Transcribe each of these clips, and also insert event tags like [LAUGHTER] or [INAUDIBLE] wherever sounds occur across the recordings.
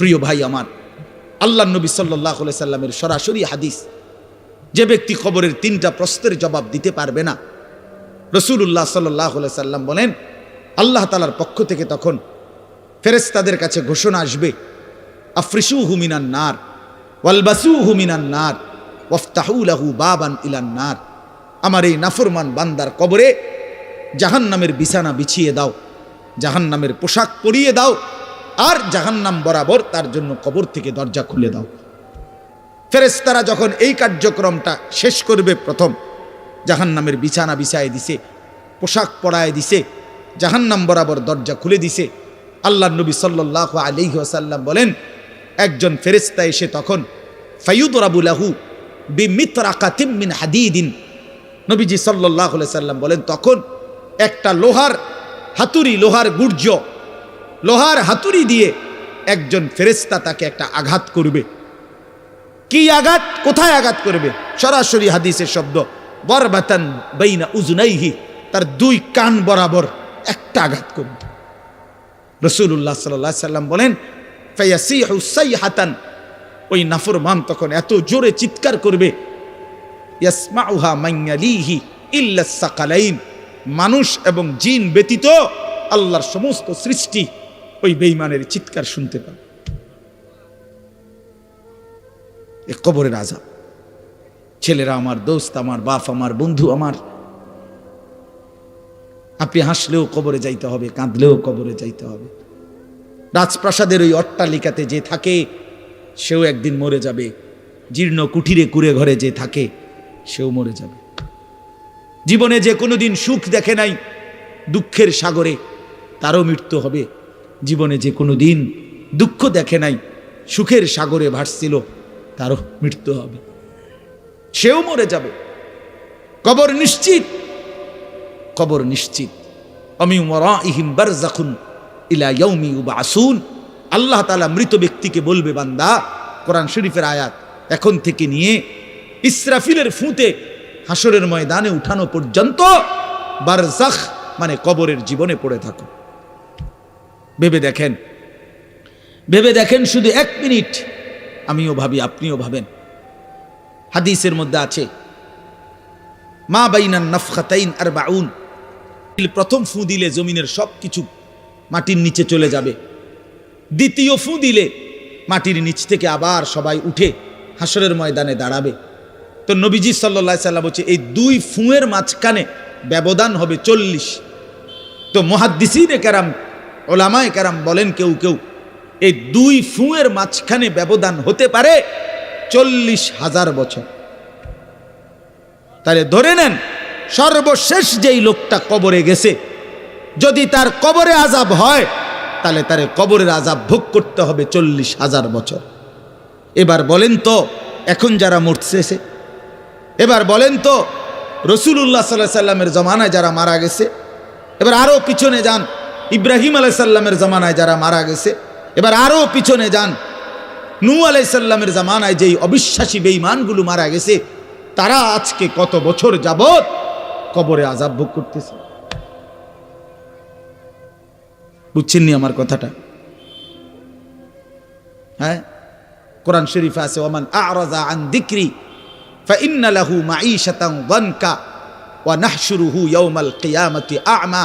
প্রিয় ভাই আমার, আল্লাহ নবী সাল্লাহ সাল্লামের সরাসরি হাদিস, যে ব্যক্তি খবরের তিনটা প্রশ্নের জবাব দিতে পারবে না রসুল্লাহ সাল্লাহ সাল্লাম বলেন, আল্লাহ তালার পক্ষ থেকে তখন ফেরেস্তাদের কাছে ঘোষণা আসবে আফ্রিসু হুমিনান নার ওয়ালবাসু হুমিনান নার ওয়ফতাহুলাহু বাবান ইলান নার, আমার এই নাফরমান বান্দার কবরে জাহান নামের বিছানা বিছিয়ে দাও জাহান নামের পোশাক পরিয়ে দাও আর জাহান্নাম বরাবর তার জন্য কবর থেকে দরজা খুলে দাও। ফেরেস্তারা যখন এই কার্যক্রমটা শেষ করবে প্রথম, জাহান্নামের বিছানা বিছায় দিছে, পোশাক পরায় দিছে, জাহান্নাম বরাবর দরজা খুলে দিছে আল্লাহ নবী সাল্লাহ আলিহি আসাল্লাম বলেন, একজন ফেরেস্তা এসে তখন বিমিত্রাকাতিম মিন হাদিদিন। নবীজি সাল্লাহ সাল্লাম বলেন, তখন একটা লোহার, হাতুড়ি লোহার গুর্জ লোহার হাতুড়ি দিয়ে একজন ফেরেস্তা তাকে একটা আঘাত করবে। কি আঘাত? কোথায় আঘাত করবে? সরাসরি হাদিসের শব্দ বরবাতান বাইনা উজুনাইহি, তার দুই কান বরাবর একটা আঘাত করবে। রসুল্লাহ সাল্লাহ সাল্লাম বলেন ফাইয়াসিহু সাইহাতান। ওই নাফরমান তখন এত জোরে চিৎকার করবে, ইয়াসমাউহা মাইয়ালিহি ইল্লা সাকালাইন। মানুষ এবং জিন ব্যতীত আল্লাহর সমস্ত সৃষ্টি ওই বেইমানের চিৎকার শুনতে পাবে এ কবরের আজাব ছেলেরা আমার দোস্ত, আমার বাপ, আমার বন্ধু, আমার আপনি হাসলেও কবরে যাইতে হবে, কাঁদলেও কবরে যাইতে হবে। রাজপ্রাসাদের ওই অট্টালিকাতে যে থাকে, সেও একদিন মরে যাবে। জীর্ণ কুঠিরে কুড়ে ঘরে যে থাকে, সেও মরে যাবে। জীবনে যে কোনো দিন সুখ দেখে নাই, দুঃখের সাগরে তারও মৃত্যু হবে। জীবনে যে কোনো দিন দুঃখ দেখে নাই, সুখের সাগরে ভাসছিল, তারও মৃত্যু হবে। সেও মরে যাবে। কবর নিশ্চিত। কবর নিশ্চিত। আমি মরা ইহিম বারজাখুন ইলা ইয়াউমি উবাসুন আল্লাহ তাআলা মৃত ব্যক্তিকে বলবে, বান্দা, কোরআন শরীফের আয়াত এখন থেকে নিয়ে ইসরাফিলের ফুঁতে হাসরের ময়দানে উঠানো পর্যন্ত বারজাখ মানে কবরের জীবনে পড়ে থাকো। ভেবে দেখেন। ভেবে দেখেন শুধু এক মিনিট। আমিও ভাবি, আপনিও ভাবেন। হাদিসের মধ্যে আছে, মা বাইনান নফখাতাইন আর বাউন প্রথম ফু দিলে জমিনের সব কিছু মাটির নিচে চলে যাবে। দ্বিতীয় ফু দিলে মাটির নিচ থেকে আবার সবাই উঠে হাসরের ময়দানে দাঁড়াবে। তো নবীজি সাল্লা সাল্লাম বলছে, এই দুই ফুঁয়ের মাঝখানে ব্যবধান হবে চল্লিশ। তো মহাদ্দিসিনে কেরাম ওলামায় কেরাম বলেন কেউ কেউ, এই দুই ফুঁয়ের মাঝখানে ব্যবধান হতে পারে চল্লিশ হাজার বছর। তাহলে ধরে নেন, সর্বশেষ যেই লোকটা কবরে গেছে, যদি তার কবরে আজাব হয়, তাহলে তার কবরের আজাব ভোগ করতে হবে চল্লিশ হাজার বছর। এবার বলেন তো, এখন যারা মরতেছে এবার বলেন তো রসুল্লাহ সাল্লাহ সাল্লামের জমানায় যারা মারা গেছে, এবার আরও পিছনে যান ইব্রাহিম আলাইসাল্লামের জামানায় যারা মারা গেছে, এবার আরও পিছনে যান। নূ আলাইসাল্লামের জামানায় যেই অবিশ্বাসী বেইমানগুলো মারা গেছে, তারা আজকে কত বছর যাবৎ কবরে আজাব ভোগ করতেছে? বুঝছেননি আমার কথাটা? হ্যাঁ? কোরআন শরীফ আছে ওমান আরাজা আন দিক্রি, ফাইন্না লাহু মাঈশাতান ওয়ানকা, ওয়া নাহশুরুহু ইয়াউমাল কিয়ামতি আ'মা।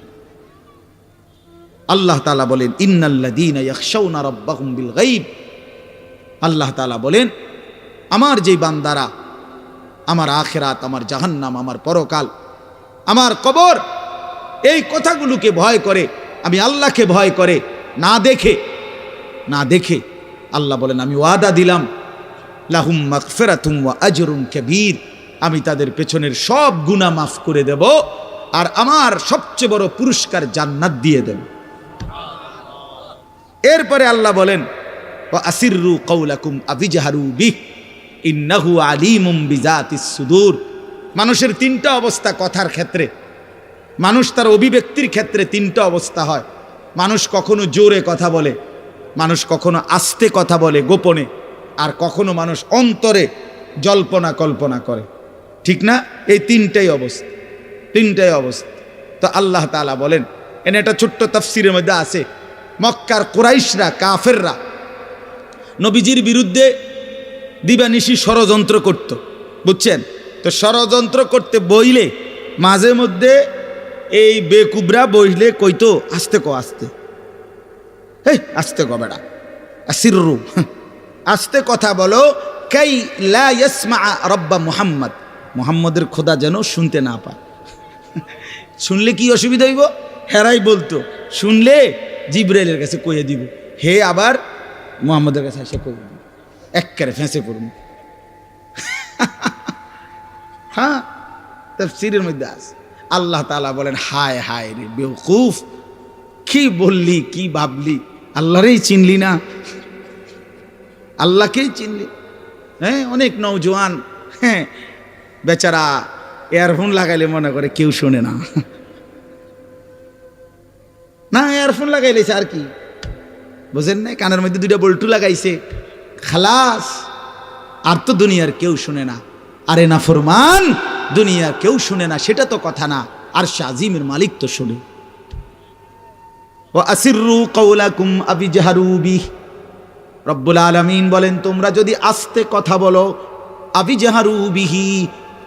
আল্লাহ তালা বলেন ইন্নাল্লাদিন বিল গাইব আল্লাহ তালা বলেন, আমার যেই বান্দারা, আমার আখেরাত, আমার জাহান্নাম, আমার পরকাল, আমার কবর, এই কথাগুলোকে ভয় করে, আমি আল্লাহকে ভয় করে, না দেখে না দেখে আল্লাহ বলেন, আমি ওয়াদা দিলাম, লাহুম মাগফিরাতুম ওয়া আজরুন কাবীর, আমি তাদের পেছনের সব গুনাহ মাফ করে দেব, আর আমার সবচেয়ে বড় পুরস্কার জান্নাত দিয়ে দেব। এরপরে আল্লাহ বলেন ও আসিররু কৌলাকুম আবিজাহারু বিহ, ইন্নাহু আলিমুম বিজাতিস সুদূর। মানুষের তিনটা অবস্থা কথার ক্ষেত্রে, মানুষ তার অভিব্যক্তির ক্ষেত্রে তিনটা অবস্থা হয়। মানুষ কখনো জোরে কথা বলে, মানুষ কখনো আস্তে কথা বলে গোপনে, আর কখনো মানুষ অন্তরে জল্পনা কল্পনা করে। ঠিক না? এই তিনটাই অবস্থা তিনটাই অবস্থা। তো আল্লাহ তাআলা বলেন, এনে একটা ছোট্ট তফসিরের মধ্যে আছে মক্কার কুরাইশরা, কাফেররা নবীজির বিরুদ্ধে দিবানিশি ষড়যন্ত্র করত, বুঝছেন? তো ষড়যন্ত্র করতে বইলে মাঝে মধ্যে এই বেকুবরা বইলে কইতো, আস্তে ক, আস্তে। হেই, আস্তে ক বেড়া, আসিররু। আস্তে কথা বলো, কাই লা ইয়াসমা রব্বা মুহাম্মদ? মুহাম্মদের খোদা যেন শুনতে না পায়। শুনলে কি অসুবিধা হইব? হেরাই বলতো, শুনলে জিব্রাইলের কাছে কইয়ে দিব, হে আবার মুহাম্মদের কাছে এসে কইয়ে দিব। একবারে ফেঁসে পড়ুন। [LAUGHS] হ্যাঁ সিরের মধ্যে আছে। আল্লাহ তালা বলেন, হায় হায় রে বেউকুফ কি বললি, কি ভাবলি? আল্লাহরেই চিনলি না। আল্লাহকেই চিনলি। হ্যাঁ অনেক নৌজওয়ান হ্যাঁ বেচারা এয়ারফোন লাগাইলে মনে করে কেউ শোনে না। [LAUGHS] না এয়ারফোন লাগাইলেছে আর কি। বুঝেন না কানের মধ্যে দুইটা বল্টু লাগাইছে। খালাস, আর তো দুনিয়ার কেউ শুনে না। আরে না ফরমান, দুনিয়ার কেউ শুনে না, সেটা তো কথা না। আর শাজিমের মালিক তো শুনে। ও আসিরু কৌলাকুম রব্বুল আলমিন বলেন, তোমরা যদি আস্তে কথা বলো আবি জাহারুবিহি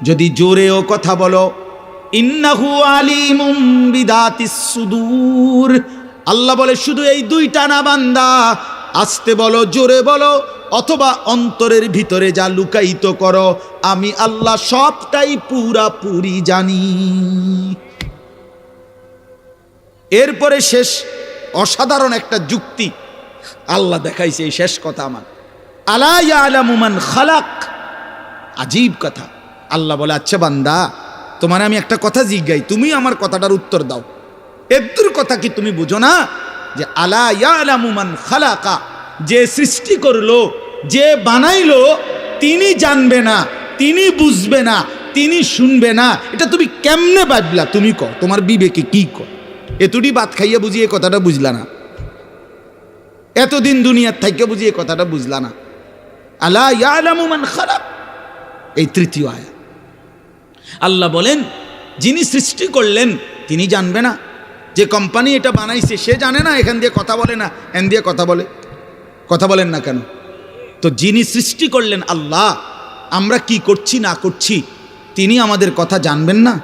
যদি জোরেও কথা বলো ইন্নাহু আলিমুম বিদাতিস সুদূর। আল্লাহ বলে, শুধু এই দুইটা না বান্দা, আস্তে বলো, জোরে বলো, অথবা অন্তরের ভিতরে যা লুকায়িত করো, আমি আল্লাহ সবটাই পুরাপুরি জানি। এরপরে শেষ, অসাধারণ একটা যুক্তি। আল্লাহ দেখাইছে, এই শেষ কথা আমার। আলা আলামুমান খালাক? আজীব কথা। আল্লাহ বলে আচ্ছা বান্দা তোমার আমি একটা কথা জিজ্ঞাই, তুমি আমার কথাটার উত্তর দাও। এদ্দুর কথা কি তুমি বুঝো না? যে আলা ইয়ালামুমান খালাকা, যে সৃষ্টি করল, যে বানাইলো, তিনি জানবে না, তিনি বুঝবে না, তিনি শুনবে না। এটা তুমি কেমনে বাজলা তুমি কর তোমার বিবেকে কি কর এতটি বাদ খাইয়া বুঝিয়ে কথাটা বুঝলা না। এতদিন দুনিয়ার থাইকে বুঝিয়ে কথাটা বুঝলা না। আলা ইয়ালামুমান খারাপ এই তৃতীয় আয়া আল্লাহ বলেন, যিনি সৃষ্টি করলেন, তিনি জানবে না। যে কোম্পানি এটা বানাইছে, সে জানে না, এখান দিয়ে কথা বলে না এন দিয়ে কথা বলে। কথা বলেন না কেন? তো যিনি সৃষ্টি করলেন আল্লাহ, আমরা কি করছি, না করছি, তিনি আমাদের কথা জানবেন না?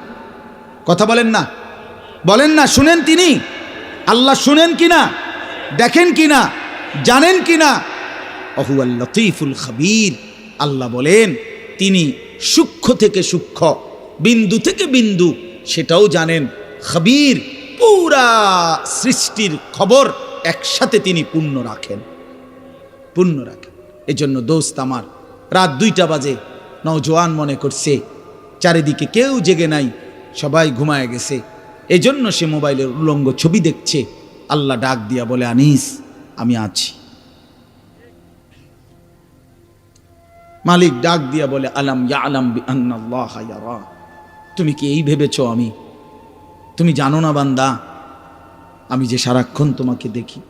কথা বলেন না। বলেন না, শুনেন তিনি। আল্লাহ শুনেন কি না দেখেন কি না জানেন কি না অহুয়াল লতিফুল খাবির। আল্লাহ বলেন, তিনি সূক্ষ্ম থেকে সূক্ষ্ম। বিন্দু থেকে বিন্দু, সেটাও জানেন খবির, পুরা সৃষ্টির খবর একসাথে তিনি পূর্ণ রাখেন। পূর্ণ রাখেন। এজন্য দোস্ত আমার, রাত দুইটা বাজে, নওজোয়ান মনে করছে, চারিদিকে কেউ জেগে নাই, সবাই ঘুমায় গেছে। এজন্য সে মোবাইলের উলঙ্গ ছবি দেখছে, আল্লাহ ডাক দিয়া বলে, আনিস, আমি আছি। মালিক ডাক দিয়া বলে, আলম ইয়া আলম বি আন্নাল্লাহ ইয়ারা তুমি কি এই ভেবেছো আমি? তুমি জানো না বান্দা, আমি যে সারাক্ষণ তোমাকে দেখি।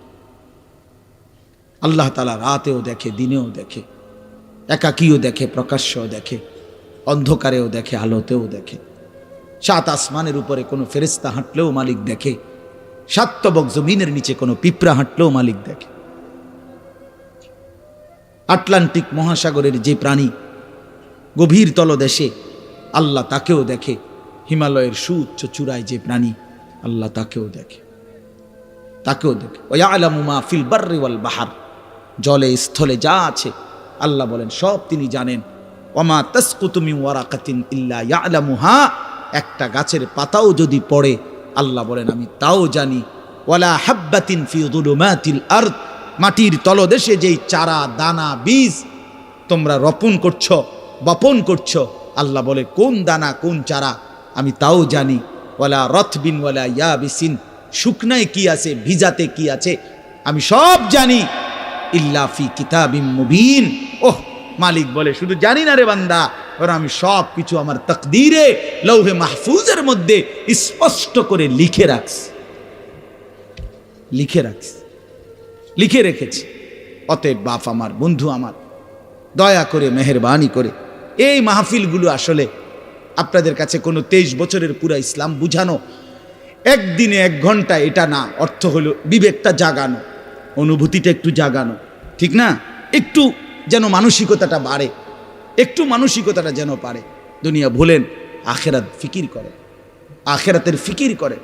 আল্লাহ তালা রাতেও দেখে, দিনেও দেখে, একাকীও দেখে, প্রকাশ্যও দেখে, অন্ধকারেও দেখে, আলোতেও দেখে। সাত আসমানের উপরে কোনো ফেরেস্তা হাঁটলেও মালিক দেখে সাতবক জমিনের নিচে কোনো পিঁপড়া হাঁটলেও মালিক দেখে। আটলান্টিক মহাসাগরের যে প্রাণী, গভীর তলদেশে আল্লাহ তাকেও দেখে। হিমালয়ের সুউচ্চ চূড়ায় যে প্রাণী, আল্লাহ তাকেও দেখে। তাকেও দেখে। ওয়া আলামু মা ফিল বাররি ওয়াল বাহার। জলে, স্থলে যা আছে, আল্লাহ বলেন, সব তিনি জানেন। ওমা তসকুতুমি ওয়ারাকাতিন ইল্লা ইয়ালামুহা। একটা গাছের পাতাও যদি পড়ে, আল্লাহ বলেন, আমি তাও জানি। ওয়ালা হাব্বাতিন ফি যুলুমাতিল আরদ। মাটির তলদেশে যেই চারা, দানা, বীজ তোমরা রোপণ করছ, বপন করছ আল্লাহ বলে, কোন দানা, কোন চারা? আমি তাও জানি। ওয়ালা রথবিন, ওয়ালা ইয়াবিসিন। শুকনায় কি আছে, ভিজাতে কি আছে, আমি সব জানি। ইল্লাফি কিতাবিম মুবিন। ওহ, মালিক বলে, শুধু জানি না রে বান্দা ওরা আমি সব কিছু আমার তকদিরে, লৌহে মাহফুজের মধ্যে স্পষ্ট করে লিখে রাখছি। লিখে রাখছি। লিখে রেখেছি। অতএব বাপ আমার, বন্ধু আমার, দয়া করে, মেহরবানি করে এই মাহফিলগুলো আসলে আপনাদের কাছে কোনো তেইশ বছরের পুরা ইসলাম বুঝানো, একদিনে এক ঘণ্টা এটা না, অর্থ হলো বিবেকটা জাগানো, অনুভূতিটা একটু জাগানো, ঠিক না? একটু যেন মানসিকতাটা বাড়ে, একটু মানসিকতাটা যেন পারে। দুনিয়া ভুলেন, আখেরাত ফিকির করে আখেরাতের ফিকির করে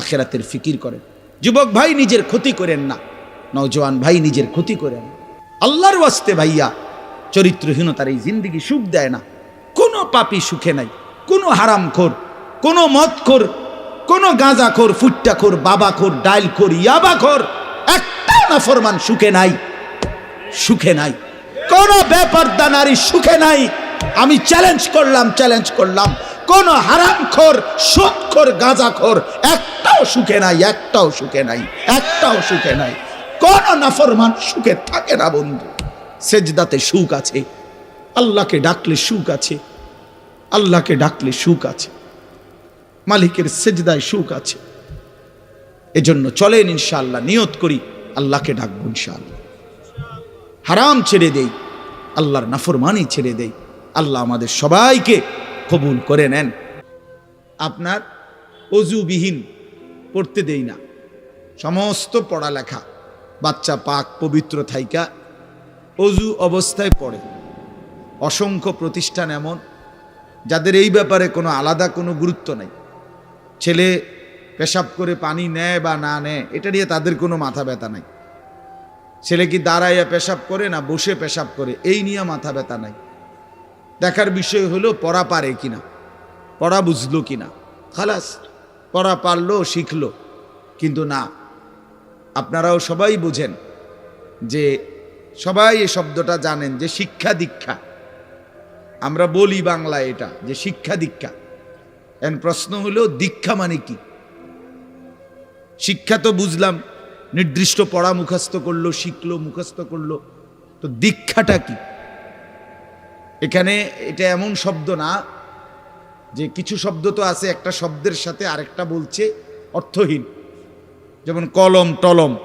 আখেরাতের ফিকির করে যুবক ভাই নিজের ক্ষতি করেন না, নওজোয়ান ভাই নিজের ক্ষতি করেন। আল্লাহর ওয়াস্তে ভাইয়া চরিত্রহীনতার এই জিন্দিগি সুখ দেয় না। কোনো পাপি সুখে নাই, কোনো হারামখোর, কোনো মদখোর, কোনো গাঁজাখোর, ফুট্টাখোর, বাবাখোর ডাইলখোর ইয়াবাখোর একটা নাফরমান সুখে নাই সুখে নাই। কোন ব্যাপারদা নারী সুখে নাই। আমি চ্যালেঞ্জ করলাম চ্যালেঞ্জ করলাম। কোন হারামখোর সুদখোর গাঁজাখোর, একটাও সুখে নাই, একটাও সুখে নাই, একটাও সুখে নাই। কোন নাফরমান সুখে থাকে না, বন্ধু। সেজদাতে সুখ আছে। আল্লাহকে ডাকলে সুখ আছে। আল্লাহকে ডাকলে সুখ আছে। মালিকের সেজদায় সুখ আছে। এজন্য চলেন ইনশাআল্লাহ, নিয়ত করি, আল্লাহকে ডাকবো ইনশাআল্লাহ। হারাম ছেড়ে দেই, আল্লাহর নাফরমানি ছেড়ে দেই। আল্লাহ আমাদের সবাইকে কবুল করে নেন। আপনার অজুবিহীন পড়তে দেই না। সমস্ত পড়ালেখা, বাচ্চা পাক, পবিত্র থাইকা অজু অবস্থায় পড়ে। অসংখ্য প্রতিষ্ঠান এমন, যাদের এই ব্যাপারে কোনো আলাদা কোনো গুরুত্ব নাই। ছেলে পেশাব করে পানি নেয় বা না নেয়, এটা নিয়ে তাদের কোনো মাথা ব্যথা নাই। ছেলে কি দাঁড়াইয়া পেশাব করে না বসে পেশাব করে, এই নিয়ে মাথা ব্যথা নাই। দেখার বিষয় হলো, পড়া পারে কিনা পড়া বুঝলো কিনা খালাস, পড়া পারল, শিখলো। কিন্তু না, আপনারাও সবাই বোঝেন যে সবাই এই শব্দটা জানেন যে শিক্ষা দীক্ষা। আমরা বলি বাংলায় এটা, যে শিক্ষা দীক্ষা। এন প্রশ্ন হলো, দীক্ষা মানে কি? শিক্ষা তো বুঝলাম, নির্দিষ্ট পড়া মুখস্থ করল, শিখলো, মুখস্থ করল। তো দীক্ষাটা কি? এখানে এটা এমন শব্দ না, যে কিছু শব্দ তো আছে, একটা শব্দের সাথে আরেকটা বলছে অর্থহীন। যেমন কলম, টলম।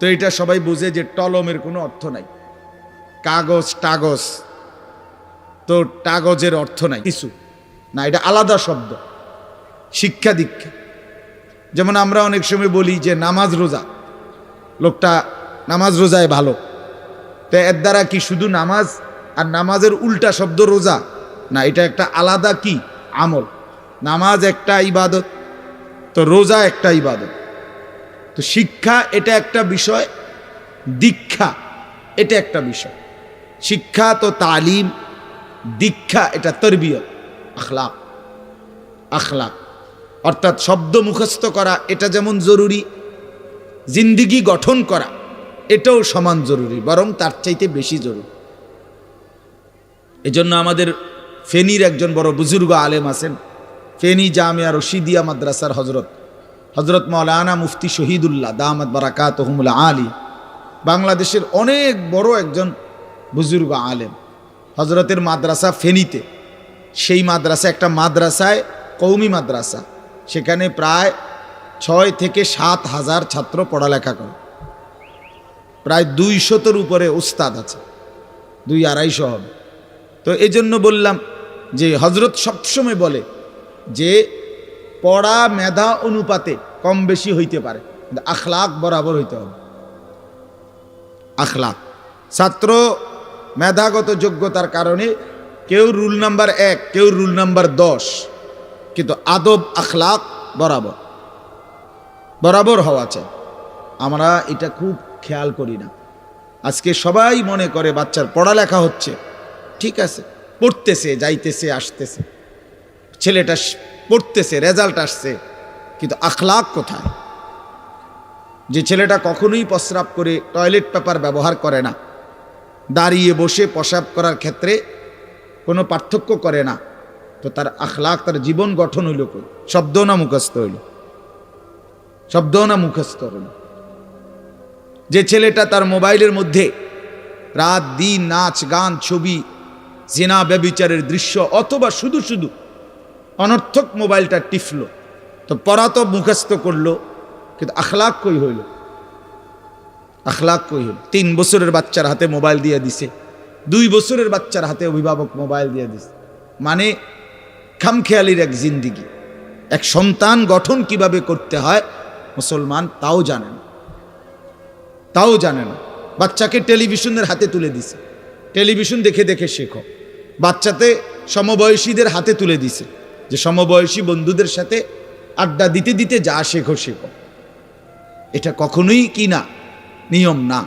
তো এটা সবাই বোঝে যে টলমের কোনো অর্থ নাই। কাগজ, টাগজ, তো টাগজের অর্থ নাই। কিছু না, এটা আলাদা শব্দ। শিক্ষা দীক্ষা। যেমন আমরা অনেক সময় বলি যে নামাজ রোজা। লোকটা নামাজ রোজায় ভালো। তো এর দ্বারা কি শুধু নামাজ আর নামাজের উল্টা শব্দ রোজা? না, এটা একটা আলাদা কি? আমল। নামাজ একটা ইবাদত, তো রোজা একটা ইবাদত। তো শিক্ষা এটা একটা বিষয়, দীক্ষা এটা একটা বিষয়। শিক্ষা তো তালিম, দীক্ষা এটা তরবিয়ত, আখলাক আখলাক। অর্থাৎ শব্দ মুখস্থ করা এটা যেমন জরুরি, জিন্দিগি গঠন করা এটাও সমান জরুরি, বরং তার চাইতে বেশি জরুরি। এজন্য আমাদের ফেনীর একজন বড় বুজুর্গ আলেম আছেন, ফেনী জামিয়া রশিদিয়া মাদ্রাসার হজরত হজরত মৌলানা মুফতি শহীদুল্লাহ দামাদ বারাকাত আলী, বাংলাদেশের অনেক বড় একজন বুজুর্গ আলেম। হজরতের মাদ্রাসা ফেনীতে। সেই মাদ্রাসা একটা মাদ্রাসায় কৌমি মাদ্রাসা। সেখানে প্রায় ছয় থেকে সাত হাজার ছাত্র পড়ালেখা করে। প্রায় দুইশতর উপরে উস্তাদ আছে। দুই আড়াইশো হবে। তো এই জন্য বললাম যে হজরত সবসময় বলে যে পড়া, মেধা, অনুপাতে কম বেশি হইতে পারে। কিন্তু আখলাক বরাবর হইতে হবে। আখলাক। ছাত্র মেধাগত যোগ্যতার কারণে কেউ রুল নাম্বার এক, কেউ রুল নাম্বার দশ, কিন্তু আদব, আখলাক বরাবর। বরাবর হওয়া চাই। আমরা এটা খুব খেয়াল করি না। আজকে সবাই মনে করে বাচ্চার পড়ালেখা হচ্ছে। ঠিক আছে, পড়তেছে, যাইতেছে, আসতেছে। ছেলেটা পড়তেছে রেজাল্ট আসছে, কিন্তু আখলাক কোথায়? যে ছেলেটা কখনোই প্রস্রাব করে টয়লেট পেপার ব্যবহার করে না, দাঁড়িয়ে বসে প্রসাব করার ক্ষেত্রে কোনো পার্থক্য করে না, তো তার আখলাক, তার জীবন গঠন হইল কই? শব্দ না মুখস্থ হইল। শব্দ না মুখস্থ হইল। যে ছেলেটা তার মোবাইলের মধ্যে রাত, দিন, নাচ, গান, ছবি, জেনা, ব্যবিচারের দৃশ্য, অথবা শুধু শুধু অনর্থক মোবাইলটা টিফলো। তো পড়া তো মুখস্থ করল, কিন্তু আখলাক কই হইল? আখলাক কই হইল? তিন বছরের বাচ্চার হাতে মোবাইল দিয়ে দিছে, দুই বছরের বাচ্চার হাতে অভিভাবক মোবাইল দিয়ে দিছে। মানে খামখেয়ালির এক জিন্দিগি। এক সন্তান গঠন কীভাবে করতে হয়, মুসলমান তাও জানে না। তাও জানে না। বাচ্চাকে টেলিভিশনের হাতে তুলে দিছে। টেলিভিশন দেখে দেখে শেখো। বাচ্চাতে সমবয়সীদের হাতে তুলে দিছে। যে সমবয়সী বন্ধুদের সাথে আড্ডা দিতে দিতে যা শেখো শেখো এটা কখনোই কি না? নিয়ম না।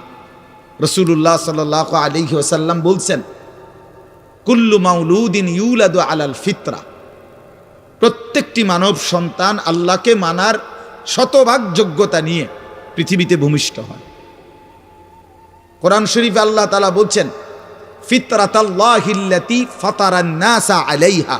রসুল্লাহ সাল আলী ওসাল্লাম বলছেন, কুল্লু মাউলুদিন ইউলাদু আলাল ফিতরা। প্রত্যেকটি মানব সন্তান আল্লাহকে মানার শতভাগ যোগ্যতা নিয়ে পৃথিবীতে ভূমিষ্ঠ হয়। কোরআন শরীফ আল্লাহ তালা বলছেন, ফিতরাতাল্লাহিল্লাতি ফাতারান্নাসা আলাইহা।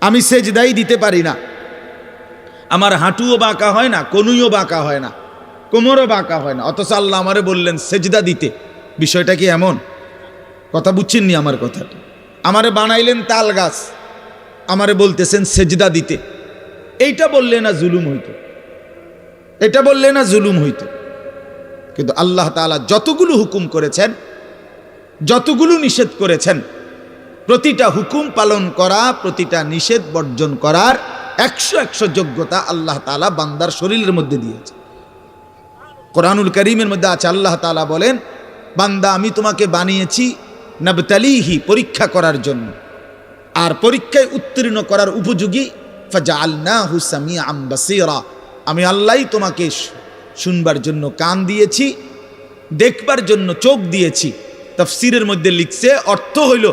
আমি সেজদাই দিতে পারি না। আমার হাঁটুও বাঁকা হয় না, কনুইও বাঁকা হয় না, কোমরও বাঁকা হয় না। অথচ আল্লাহ আমারে বললেন, সেজদা দিতে। বিষয়টা কি এমন? কথা বুঝছেননি আমার কথাটা আমারে বানাইলেন তাল গাছ, আমারে বলতেছেন সেজদা দিতে। এইটা বললে না জুলুম হইতো। এটা বললে না জুলুম হইতো। কিন্তু আল্লাহ তাআলা যতগুলো হুকুম করেছেন, যতগুলো নিষেধ করেছেন প্রতিটা হুকুম পালন করা, প্রতিটা নিষেধ বর্জন করার একশো একশো যোগ্যতা আল্লাহ তাআলা বান্দার শরীরের মধ্যে দিয়েছে। কোরআনুল করিমের মধ্যে আছে, আল্লাহ তাআলা বলেন, বান্দা, আমি তোমাকে বানিয়েছি নবতালিহি, পরীক্ষা করার জন্য। আর পরীক্ষায় উত্তীর্ণ করার উপযোগী, ফাজআলনাহু সামিআম বাসীরা। আমি আল্লাহই তোমাকে শুনবার জন্য কান দিয়েছি, দেখবার জন্য চোখ দিয়েছি। তফসিরের মধ্যে লিখছে, অর্থ হইল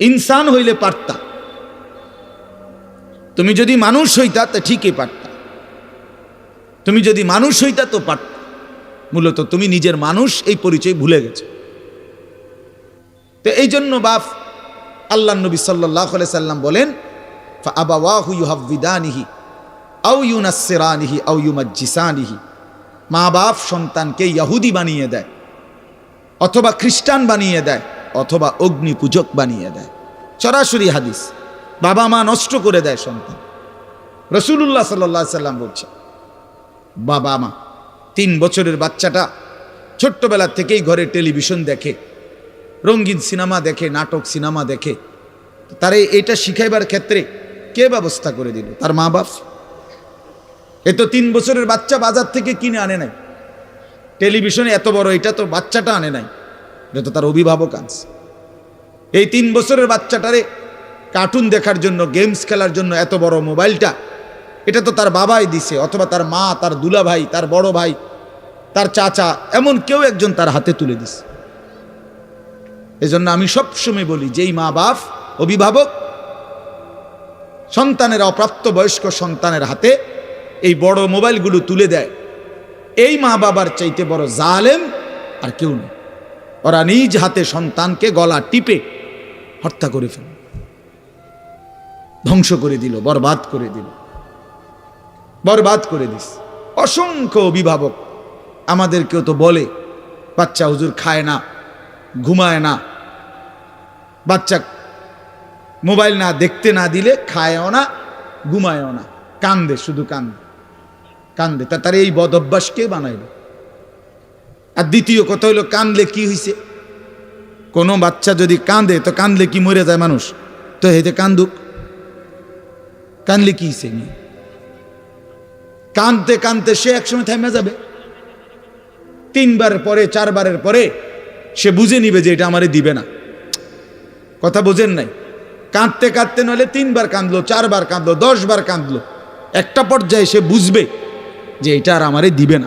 ইনসান হইলে পারতা। তুমি যদি মানুষ হইতা, তা ঠিকই পারতা। তুমি যদি মানুষ হইতা, তো পারত। মূলত তুমি নিজের মানুষ এই পরিচয় ভুলে গেছো। তো এই জন্য বাপ আল্লাহ নবী সাল্লাহ সাল্লাম বলেন আউ আউ মা বাপ সন্তানকে ইয়াহুদি বানিয়ে দেয়, অথবা খ্রিস্টান বানিয়ে দেয়। অথবা অগ্নি পূজক বানিয়ে দেয়। সরাসরি হাদিস। বাবা মা নষ্ট করে দেয় সন্তান। রসুল্লাহ সাল্লাহ সাল্লাম বলছে বাবা মা, তিন বছরের বাচ্চাটা ছোট্টবেলা থেকেই ঘরে টেলিভিশন দেখে, রঙিন সিনেমা দেখে, নাটক সিনেমা দেখে, তারে এটা শিখাইবার ক্ষেত্রে কে ব্যবস্থা করে দিল? তার মা বাপ? এ তো তিন বছরের বাচ্চা বাজার থেকে কিনে আনে নাই। টেলিভিশনে এত বড়, এটা তো বাচ্চাটা আনে নাই। এটা তো তার অভিভাবক আনছে এই তিন বছরের বাচ্চাটারে কার্টুন দেখার জন্য গেমস খেলার জন্য এত বড় মোবাইলটা, এটা তো তার বাবাই দিছে, অথবা তার মা, তার দুলা ভাই তার বড় ভাই, তার চাচা, এমন কেউ একজন তার হাতে তুলে দিছে। এজন্য আমি সবসময় বলি, যেই মা বাপ, অভিভাবক, সন্তানের, অপ্রাপ্ত বয়স্ক সন্তানের হাতে এই বড় মোবাইলগুলো তুলে দেয়, এই মা বাবার চাইতে বড় জালেম আর কেউ নেই। ওরা নিজ হাতে সন্তানকে গলা টিপে হত্যা করে ফেল ধ্বংস করে দিল, বরবাদ করে দিল। বরবাদ করে দিস। অসংখ্য অভিভাবক আমাদেরকেও তো বলে, বাচ্চা হুজুর খায় না, ঘুমায় না। বাচ্চা মোবাইল না দেখতে না দিলে খায়ও না, ঘুমায়ও না। কান্দে, শুধু কান্দে। কান্দে। তা তার এই বদ অভ্যাস কে বানাইল? আর দ্বিতীয় কথা হইল কান্দলে কি হইছে? কোনো বাচ্চা যদি কাঁদে, তো কান্দলে কি মরে যায় মানুষ? তো হেতে কান্দুক। কান্দলে কি নিয়ে কানতে কানতে সে একসময় থেমে যাবে। তিনবারের পরে, চারবারের পরে সে বুঝে নিবে যে এটা আমারে দিবে না। কথা বোঝেন নাই? কাঁদতে কাঁদতে নইলে তিনবার কাঁদলো, চারবার কাঁদলো, দশবার কাঁদলো। একটা পর্যায়ে সে বুঝবে যে এটা আর আমারে দিবে না।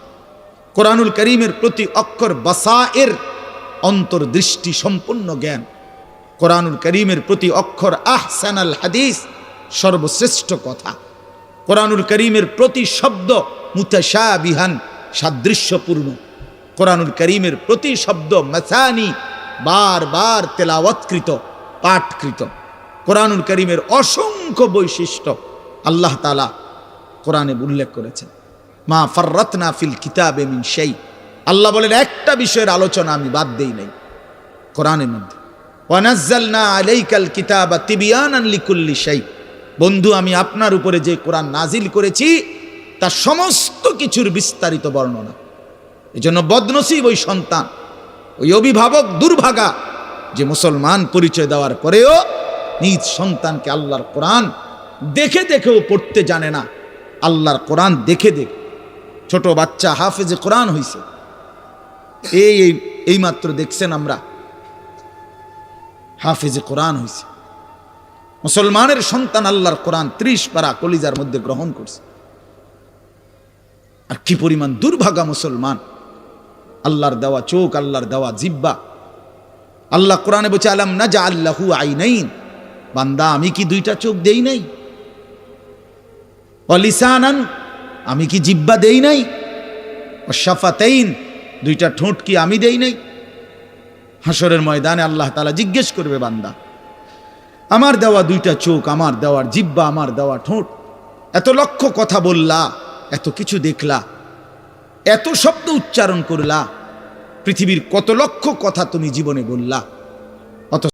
কোরআনুল করিমের প্রতি অক্ষর বাসায়ের অন্তর্দৃষ্টি সম্পূর্ণ জ্ঞান। কোরআনুল করিমের প্রতি অক্ষর আহসানাল হাদিস সর্বশ্রেষ্ঠ কথা। কোরআনুল করিমের প্রতি শব্দ মুতাশাবিহান, সাদৃশ্যপূর্ণ। কোরআনুল করিমের প্রতি শব্দ মাসানি বার বার তেলাওয়াতকৃত, পাঠকৃত। কোরআনুল করিমের অসংখ্য বৈশিষ্ট্য আল্লাহ তালা কোরআনে উল্লেখ করেছেন। মা ফাররাতনা ফিল কিতাবে মিন সেই আল্লাহ বলেন, একটা বিষয়ের আলোচনা আমি বাদ দেই নাই কোরআনের মধ্যে। ওয়ানাজ্জালনা আলাইকাল কিতাবা তিবিয়ানান লিকুল্লি সেই বন্ধু, আমি আপনার উপরে যে কোরআন নাজিল করেছি তার সমস্ত কিছুর বিস্তারিত বর্ণনা। এই জন্য বদনসিব ওই সন্তান, ওই অভিভাবক দুর্ভাগা, যে মুসলমান পরিচয় দেওয়ার পরেও নিজ সন্তানকে আল্লাহর কোরআন দেখে দেখেও পড়তে জানে না। আল্লাহর কোরআন দেখে দেখে। ছোট বাচ্চা হাফেজে কোরআন হইছে। এই এই এইমাত্র দেখছেন আমরা। হাফেজে কোরআন হইছে। মুসলমানের সন্তান আল্লাহর কোরআন ত্রিশ পারা কলিজার মধ্যে গ্রহণ করছে। আর কি পরিমাণ দুর্ভাগা মুসলমান। আল্লাহর দেওয়া চোখ, আল্লাহর দেওয়া জিব্বা। আল্লাহ কোরআনে বলছে, আলাম না যা আল্লাহু আইনাইন? বান্দা, আমি কি দুইটা চোখ দেই নাই? অলিসানান আমি কি জিব্বা দেই নাই? অশাফাতাইন দুইটা ঠোঁট কি আমি দেই নাই? হাসরের ময়দানে আল্লাহ তালা জিজ্ঞেস করবে, বান্দা, আমার দেওয়া দুইটা চোখ, আমার দেওয়ার জিব্বা, আমার দেওয়া ঠোঁট, এত লক্ষ কথা বললা, এত কিছু দেখলা, এত শব্দ উচ্চারণ করলা, পৃথিবীর কত লক্ষ কথা তুমি জীবনে বললা।